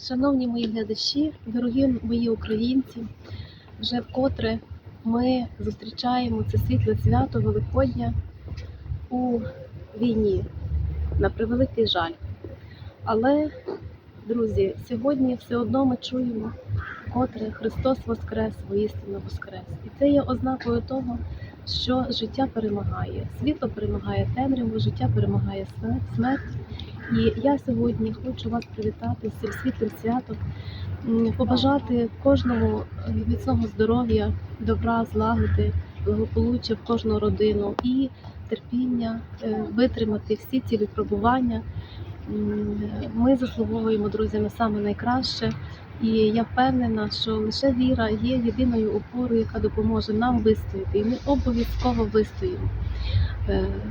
Шановні мої глядачі, дорогі мої українці, вже вкотре ми зустрічаємо це світле свято Великодня у війні, на превеликий жаль. Але, друзі, сьогодні все одно ми чуємо, вкотре Христос Воскрес, воістину Воскрес. І це є ознакою того, що життя перемагає. Світло перемагає темряву, життя перемагає смерть. І я сьогодні хочу вас привітати з цим світлим святом, побажати кожному е, міцного здоров'я, добра, злагоди, благополуччя в кожну родину і терпіння, е, витримати всі ці випробування. Ми заслуговуємо, друзі, на саме найкраще. І я впевнена, що лише віра є єдиною опорою, яка допоможе нам вистояти. І ми обов'язково вистоїмо.